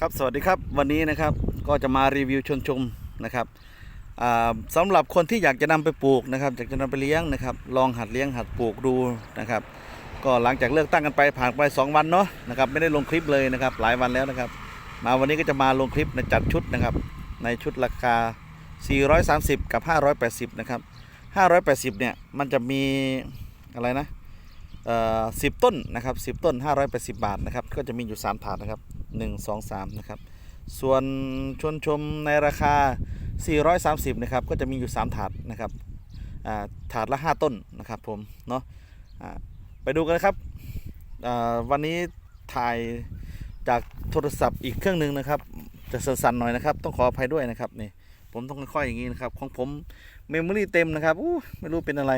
ครับสวัสดีครับวันนี้นะครับก็จะมารีวิวชนชมนะครับอ่าสำหรับคนที่อยากจะนำไปปลูกนะครับอยากจะนำไปเลี้ยงนะครับ ลองหัดเลี้ยงหัดปลูกดูนะครับ ก็หลังจากเลือกตั้งกันไปผ่านไป 2 วันเนาะนะครับไม่ได้ลงคลิปเลยนะครับ หลายวันแล้วนะครับ มาวันนี้ก็จะมาลงคลิปในจัดชุดนะครับ ในชุดราคา 430 กับ 580 นะครับ 580 เนี่ยมันจะมีอะไรนะเอ่อ10ต้นนะครับ10ต้น 580 บาทนะครับ ก็จะมีอยู่ 3 ถาดนะครับ 1 2 3 นะครับ ส่วนชวนชมในราคา 430 นะครับ ก็จะมีอยู่ 3 ถาดนะครับถาดละ 5 ต้นนะครับผม เนาะไปดูกันนะครับวันนี้ถ่ายจากโทรศัพท์อีกเครื่องหนึ่งนะครับ จะสั่นๆหน่อยนะครับ ต้องขออภัยด้วยนะครับนี่ผมต้องค่อยๆอย่างนี้นะครับ ของผมเมมโมรี่เต็มนะครับอู้ไม่รู้เป็นอะไร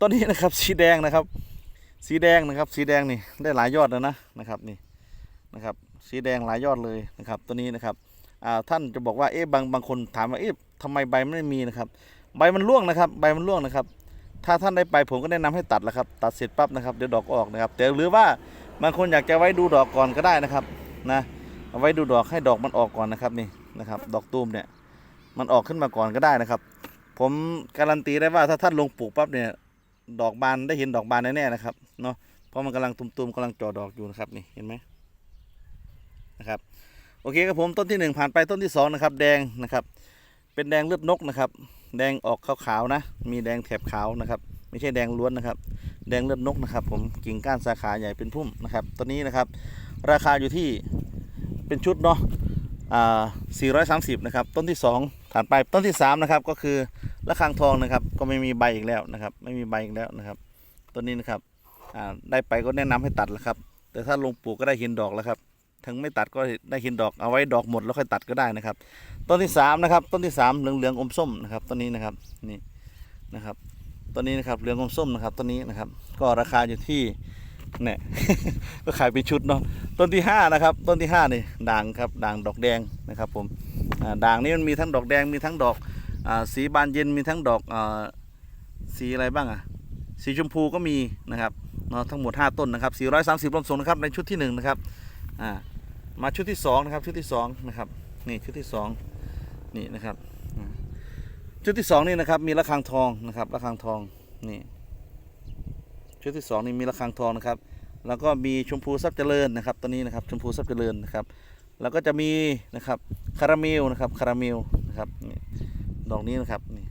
ตอนนี้นะครับสีแดงนะครับ สีแดงนะครับ สีแดงนี่ได้หลายยอดแล้วนะนะครับนี่ นะครับ สีแดงหลายยอดเลยนะครับ ตัวนี้นะครับท่านจะบอกว่าเอ๊ะบางบางคนถามว่าเอ๊ะทำไมใบไม่มีนะครับ ใบมันร่วงนะครับ ใบมันร่วงนะครับ ถ้าท่านได้ไปผมก็แนะนำให้ตัดแหละครับ ตัดเสร็จปั๊บนะครับเดี๋ยวดอกออกนะครับ แต่หรือว่าบางคนอยากจะไว้ดูดอกก่อนก็ได้นะครับนะเอาไว้ดูดอกให้ดอกมันออกก่อนนะครับนี่นะครับ ดอกตูมเนี่ยมันออกขึ้นมาก่อนก็ได้นะครับ ผมการันตีได้ว่าถ้าท่านลงปลูกปั๊บเนี่ยดอกบานได้เห็นดอกบานแน่ๆนะครับเนาะเพราะมันกำลังตุ่มๆกำลังจ่อดอกอยู่นะครับนี่เห็นไหม นะครับโอเคครับผมต้นที่หนึ่งผ่านไปต้นที่สองนะครับแดงนะครับ เป็นแดงเลือดนกนะครับ แดงออกขาวๆนะ มีแดงแถบขาวนะครับ ไม่ใช่แดงล้วนนะครับ แดงเลือดนกนะครับ ผมกิ่งก้านสาขาใหญ่เป็นพุ่มนะครับต้นนี้นะครับ ราคาอยู่ที่เป็นชุดเนาะอ่า430 นะครับ ต้นที่สองผ่านไปต้นที่สามนะครับ ก็คือระฆังทองนะครับ ก็ไม่มีใบอีกแล้วนะครับ ไม่มีใบอีกแล้วนะครับต้นนี้นะครับอ่าได้ไปก็แนะนำให้ตัดแล้วครับ แต่ถ้าลงปลูกก็ได้เห็นดอกแล้วครับ ถึงไม่ตัดก็ได้เห็นดอกเอาไว้ดอกหมดแล้วค่อยตัดก็ได้นะครับ ต้นที่สามนะครับต้นที่สามเหลืองเหลืองๆอมส้มนะครับต้นนี้นะครับนี่นะครับต้นนี้นะครับเหลืองอมส้มนะครับต้นนี้นะครับ ก็ราคาอยู่ที่เนี่ยก็ขายเป็นชุดเนาะต้นที่ห้านะครับต้นที่ห้านี่ด่างครับด่างดอกแดงนะครับผมด่างนี้มันมีทั้งดอกแดงมีทั้งดอกสีบานเย็นมีทั้งดอกสีอะไรบ้างอะสีชมพูก็มีนะครับเนาะทั้งหมด 5 ต้นนะครับ430รวมส่งนะครับในชุดที่หนึ่งนะครับอ่า มาชุดที่สองนะครับชุดที่สองนะครับนี่ชุดที่สองนี่นะครับชุดที่สองนี่นะครับมีระฆังทองนะครับระฆังทองนี่ชุดที่สองนี่มีระฆังทองนะครับแล้วก็มีชมพูซับเจริญนะครับตัวนี้นะครับชมพูซับเจริญนะครับแล้วก็จะมีนะครับคาราเมลนะครับคาราเมลนะครับนี่ดอกนี้นะครับนี่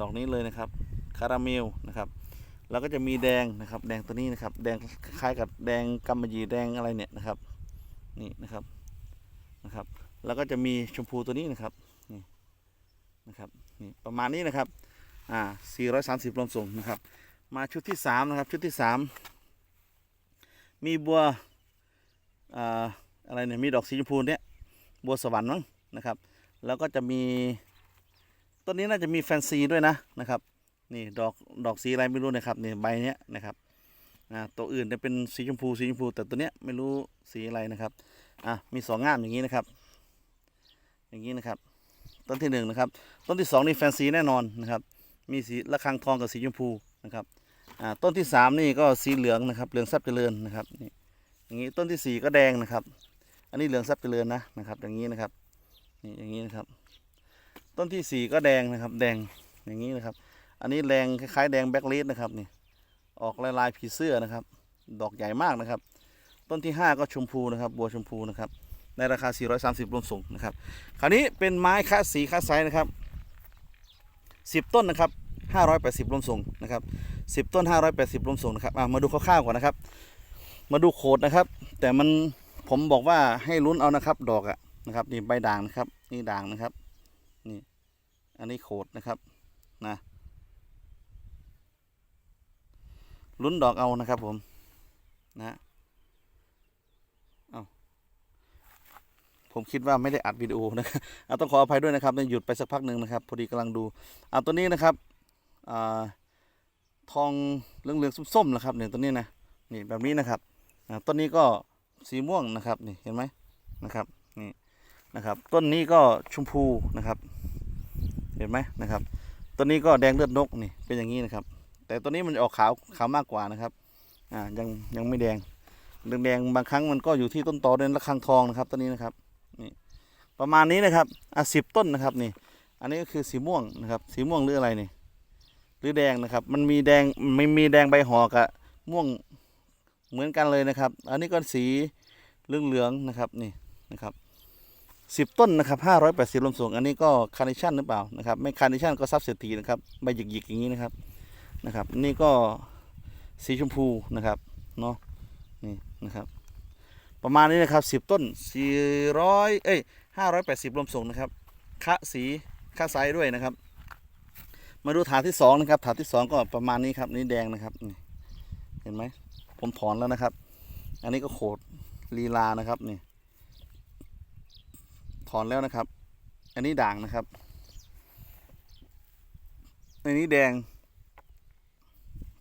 ดอกนี้เลยนะครับคาราเมลนะครับแล้วก็จะมีแดงนะครับแดงตัวนี้นะครับแดงคล้ายกับแดงกำมะหยี่แดงอะไรเนี่ยนะครับ นี่นะครับนะครับ แล้วก็จะมีชมพูตัวนี้นะครับนี่นะครับนี่ประมาณนี้นะครับอ่า430รวมส่งนะครับ มาชุดที่สามนะครับชุดที่สามมีบัวอ่าอะไรเนี่ยมีดอกสีชมพูเนี่ยบัวสวรรค์มั้งนะครับ แล้วก็จะมีต้นนี้น่าจะมีแฟนซีด้วยนะนะครับนี่ดอกดอกสีอะไรไม่รู้นะครับนี่ใบเนี้ยนะครับ อ่าตัวอื่นจะเป็นสีชมพูสีชมพู แต่ตัวเนี้ยไม่รู้สีอะไรนะครับอะมีสองง่ามอย่างนี้นะครับ อย่างนี้นะครับ ต้นที่หนึ่งนะครับ ต้นที่สองนี่แฟนซีแน่นอนนะครับ มีสีระฆังทองกับสีชมพูนะครับอ่าต้นที่สามนี่ก็สีเหลืองนะครับ เหลืองทรัพย์เจริญนะครับนี่อย่างนี้ต้นที่สี่ก็แดงนะครับ อันนี้เหลืองทรัพย์เจริญนะนะครับ อย่างนี้นะครับนี่อย่างนี้นะครับ ต้นที่สี่ก็แดงนะครับ แดงอย่างนี้นะครับ อันนี้แรงคล้ายๆแดงแบ็กเลสนะครับนี่ ออกลายลายผีเสื้อนะครับ ดอกใหญ่มากนะครับ ต้นที่ 5 ก็ชมพูนะครับ บัวชมพูนะครับ ในราคา 430 รวมส่งนะครับ คราวนี้เป็นไม้ค่าสีค่าไซส์นะครับ 10 ต้นนะครับ 580 รวมส่งนะครับ 10 ต้น 580 รวมส่งนะครับอะมาดูคร่าวๆก่อนนะครับ มาดูโขดนะครับ แต่มันผมบอกว่าให้ลุ้นเอานะครับ ดอกอะนะครับนี่ใบด่างนะครับ นี่ด่างนะครับ นี่ อันนี้โขดนะครับนะ ลุ้นดอกเอานะครับผมนะฮะเอาผมคิดว่าไม่ได้อัดวิดีโอนะครับต้องขออภัยด้วยนะครับหยุดไปสักพักหนึ่งนะครับ พอดีกำลังดูเอาตัวนี้นะครับอทองเหลืองๆส้มๆนะครับเนี่ยตัวนี้นะนี่แบบนี้นะครับต้นนี้ก็สีม่วงนะครับนี่เห็นไหมนะครับนี่นะครับ ต้นนี้ก็ชมพูนะครับ เห็นไหมนะครับ ต้นนี้ก็แดงเลือดนกนี่เป็นอย่างนี้นะครับ แต่ตัวนี้มันออกขาวขาวมากกว่านะครับ อ่ายังยังไม่แดงแดงบางครั้งมันก็อยู่ที่ต้นตอเดินระฆังทองนะครับต้นนี้นะครับนี่ประมาณนี้นะครับอะสิบต้นนะครับนี่ อันนี้ก็คือสีม่วงนะครับสีม่วงหรืออะไรนี่หรือแดงนะครับ มันมีแดงไม่มีแดงใบหอกับม่วงเหมือนกันเลยนะครับ อันนี้ก็สีเหลืองๆนะครับนี่นะครับสิบต้นนะครับห้าร้อยแปดสิบลมสูงอันนี้ก็คาร์เนชั่นหรือเปล่านะครับไม่คาร์เนชั่นก็ซับเศรษฐีนะครับใบหยิกๆอย่างนี้นะครับ นะครับ นี่ก็สีชมพูนะครับเนาะนี่นะครับ ประมาณนี้นะครับสิบต้นสี่ร้อยเอ้ยห้าร้อยแปดสิบลมสูงนะครับคะสีคะไซส์ด้วยนะครับ มาดูถาดที่สองนะครับถาดที่สองก็ประมาณนี้ครับนี่แดงนะครับนี่เห็นไหมผมถอนแล้วนะครับ อันนี้ก็โขดลีลานะครับนี่ถอนแล้วนะครับ อันนี้ด่างนะครับ อันนี้แดง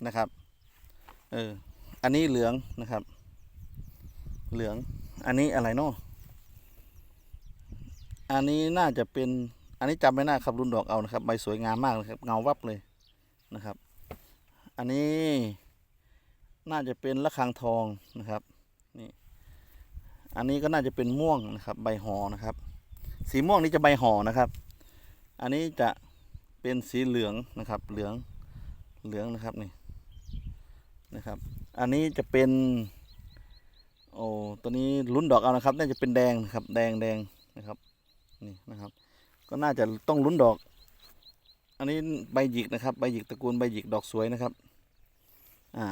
นะครับ เออ อันนี้เหลืองนะครับ เหลือง อันนี้อะไรเนาะอันนี้น่าจะเป็น อันนี้จำไม่ได้ครับรุ่นดอกเอานะครับ ใบสวยงามมากนะครับ เงาวับเลยนะครับ อันนี้น่าจะเป็นระฆังทองนะครับ นี่ อันนี้ก็น่าจะเป็นม่วงนะครับ ใบหอนะครับ สีม่วงนี่จะใบหอนะครับ อันนี้จะเป็นสีเหลืองนะครับ เหลือง เหลืองนะครับนี่ นะครับ อันนี้จะเป็นโอ้ตัวนี้ลุ้นดอกเอานะครับ น่าจะเป็นแดงนะครับ แดงแดงนะครับนี่นะครับ ก็น่าจะต้องลุ้นดอก อันนี้ใบหยิกนะครับ ใบหยิกตระกูลใบหยิกดอกสวยนะครับ อ่า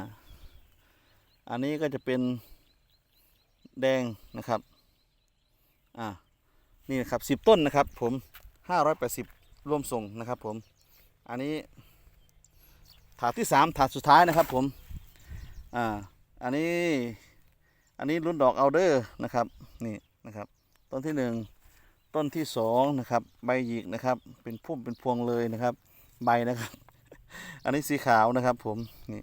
อันนี้ก็จะเป็นแดงนะครับ อ่า นี่นะครับสิบต้นนะครับ ผมห้าร้อยแปดสิบรวมส่งนะครับ ผม อันนี้ถาดที่สามถาดสุดท้ายนะครับ ผม อ่า อันนี้ อันนี้ลุ้นดอกเอาเดอร์นะครับ นี่นะครับ ต้นที่หนึ่ง ต้นที่สองนะครับ ใบหยิกนะครับ เป็นพุ่มเป็นพวงเลยนะครับ ใบนะครับ อันนี้สีขาวนะครับ ผม นี่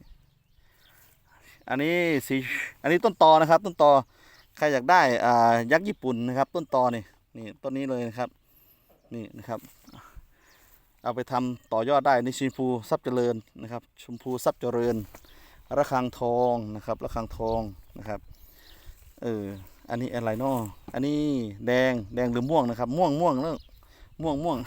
อันนี้สี อันนี้ต้นตอนะครับ ต้นตอ ใครอยากได้ อ่า ยักษ์ญี่ปุ่นนะครับ ต้นตอนี่ นี่ต้นนี้เลยนะครับ นี่นะครับเอาไปทำต่อยอดได้ในชมพูทรัพย์เจริญนะครับ ชมพูทรัพย์เจริญ ระฆังทองนะครับระฆังทองนะครับเอออันนี้อะไรนาะอันนี้แดงแดงหรือม่วงนะครับ ม่วงม่วงแล้วม่วงม่วง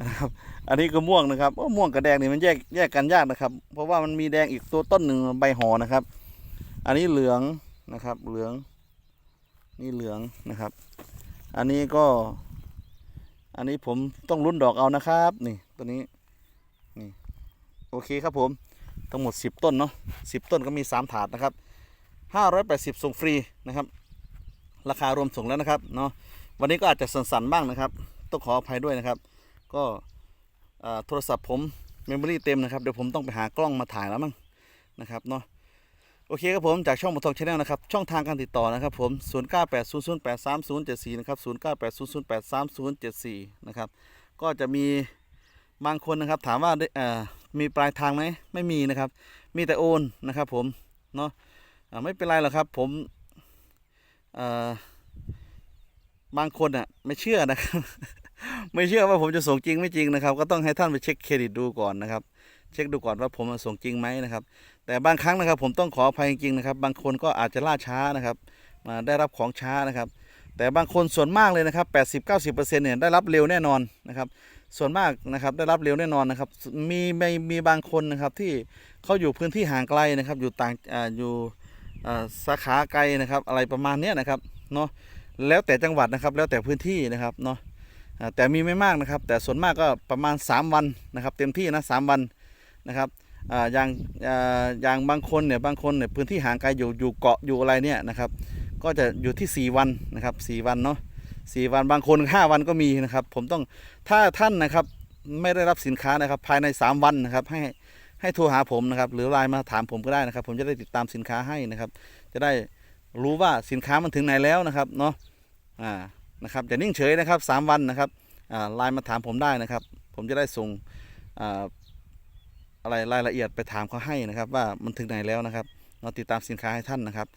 นะครับอันนี้ก็ม่วงนะครับโอ้ม่วงกับแดงนี่มันแยกแยกกันยากนะครับ เพราะว่ามันมีแดงอีกตัวต้นหนึ่งใบห่อนะครับ อันนี้เหลืองนะครับ เหลือง นี่เหลืองนะครับ อันนี้ก็ อันนี้ผมต้องลุ้นดอกเอานะครับ นี่ตัวนี้นี่โอเคครับผม ทั้งหมด 10 ต้นเนาะ10 ต้นก็มี 3 ถาดนะครับ 580 ส่งฟรีนะครับ ราคารวมส่งแล้วนะครับเนาะวันนี้ก็อาจจะสั่นๆบ้างนะครับ ต้องขออภัยด้วยนะครับ ก็โทรศัพท์ผมเมมโมรี่เต็มนะครับเดี๋ยวผมต้องไปหากล้องมาถ่ายแล้วมั้งนะครับเนาะโอเคครับผมจากช่องมทองชาแนลนะครับช่องทางการติดต่อนะครับผม 0980083074นะครับ0980083074นะครับก็จะมีบางคนนะครับถามว่าเอ่อ มีปลายทางไหมไม่มีนะครับ มีแต่โอนนะครับ ผมเนาะไม่เป็นไรหรอกครับ ผมบางคนอะ ไม่เชื่อนะครับ ไม่เชื่อว่าผมจะส่งจริงไม่จริงนะครับ ก็ต้องให้ท่านไปเช็คเครดิตดูก่อนนะครับ เช็คดูก่อนว่าผมส่งจริงไหมนะครับ แต่บางครั้งนะครับ ผมต้องขออภัยจริงๆนะครับ บางคนก็อาจจะล่าช้านะครับมาได้รับของช้านะครับ แต่บางคนส่วนมากเลยนะครับ 80-90%เนี่ยได้รับเร็วแน่นอนนะครับ ส่วนมากนะครับได้รับเร็วแน่นอนนะครับ มีมีมีบางคนนะครับที่เขาอยู่พื้นที่ห่างไกลนะครับ อยู่ต่างอ่าอยู่สาขาไกลนะครับ อะไรประมาณนี้นะครับเนาะแล้วแต่จังหวัดนะครับ แล้วแต่พื้นที่นะครับเนาะแต่มีไม่มากนะครับ แต่ส่วนมากก็ประมาณ 3 วันนะครับ เต็มที่นะสามวันนะครับอย่างอ่าอย่างบางคนเนี่ยบางคนเนี่ยพื้นที่ห่างไกลอยู่อยู่เกาะอยู่อะไรเนี่ยนะครับ ก็จะอยู่ที่ 4 วันนะครับ4วันเนาะ สี่วันบางคน5วันก็มีนะครับ ผมต้องถ้าท่านนะครับไม่ได้รับสินค้านะครับ ภายใน3วันนะครับ ให้ให้โทรหาผมนะครับ หรือไลน์มาถามผมก็ได้นะครับ ผมจะได้ติดตามสินค้าให้นะครับ จะได้รู้ว่าสินค้ามันถึงไหนแล้วนะครับเนาะอ่านะครับจะนิ่งเฉยนะครับ3วันนะครับอ่าไลน์มาถามผมได้นะครับ ผมจะได้ส่งอ่าอะไรรายละเอียดไปถามเขาให้นะครับ ว่ามันถึงไหนแล้วนะครับเนาติดตามสินค้าให้ท่านนะครับ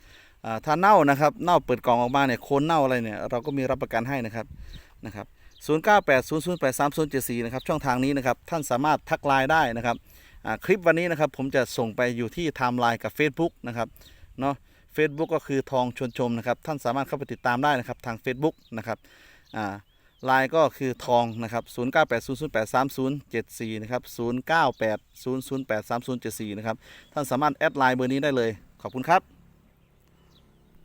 ถ้าเน่านะครับเน่าเปิดกล่องออกมาเนี่ยโคนเน่าอะไรเนี่ยเราก็มีรับประกันให้นะครับนะครับ0980083074นะครับช่องทางนี้นะครับท่านสามารถทักไลน์ได้นะครับคลิปวันนี้นะครับผมจะส่งไปอยู่ที่ไทม์ไลน์กับ Facebook นะครับเนาะเฟซบุ๊กก็คือทองชวนชมนะครับท่านสามารถเข้าไปติดตามได้นะครับทาง Facebook นะครับไลน์ก็คือทองนะครับ0980083074นะครับ0980083074นะครับท่านสามารถแอดไลน์เบอร์นี้ได้เลยขอบคุณครับ